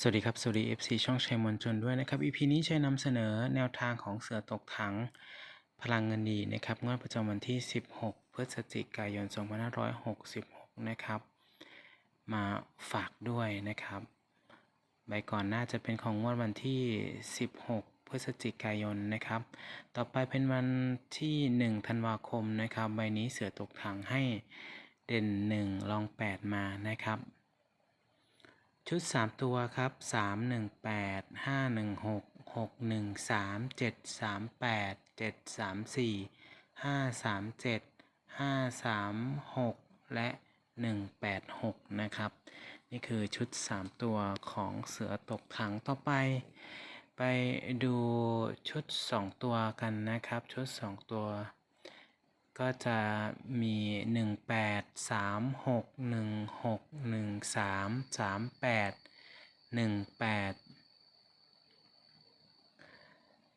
สวัสดีครับ สวัสดี FC ช่องชัยมวลชนด้วยนะครับ EP นี้ชัยนำเสนอแนวทางของเสือตกถังพลังเงินดีนะครับงวดประจำวันที่ 16 พฤศจิกายน 2566 นะครับ มาฝากด้วยนะครับ ใบก่อนหน้าจะเป็นของงวดวันที่ 16 พฤศจิกายนนะครับ ต่อไปเป็นวันที่ 1 ธันวาคมนะครับ ใบนี้เสือตกถังให้เด่น1ลอง 8 มานะครับ ชุด 3 ตัวครับ 3 1 8 5 1 6 6 1 3 7 3 8 7 3 4 5 3 7 5 3 6 และ 186 นะครับ นี่คือชุด 3 ตัวของเสือตกถังต่อไป ไปดูชุด 2 ตัวกันนะครับ ชุด 2 ตัว ก็จะมี 1 8 3 6 1 6 1 3 3 8 1 8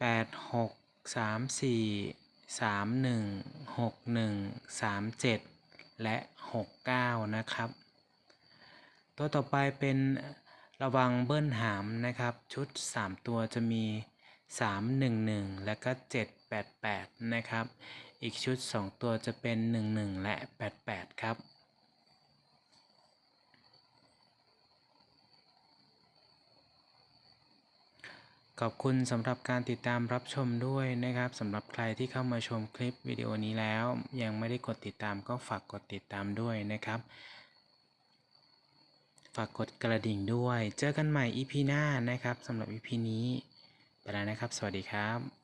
8 6 3 4 3 1 6 1 3 7 และ 69 นะครับ ตัวต่อไปเป็นระวังเบิ้ลหามนะครับ ชุด 3 ตัวจะมี 3 1 1 และก็ 7 8 8 นะครับ อีกชุด 2 ตัวจะเป็น 1 1 และ 88 ครับ ขอบคุณสำหรับการติดตามรับชมด้วยนะครับสำหรับใครที่เข้ามาชมคลิปวิดีโอนี้แล้ว ยังไม่ได้กดติดตามก็ฝากกดติดตามด้วยนะครับฝากกดกระดิ่งด้วย เจอกันใหม่ EP หน้านะครับสำหรับ EP นี้ ไปแล้วนะครับ สวัสดีครับ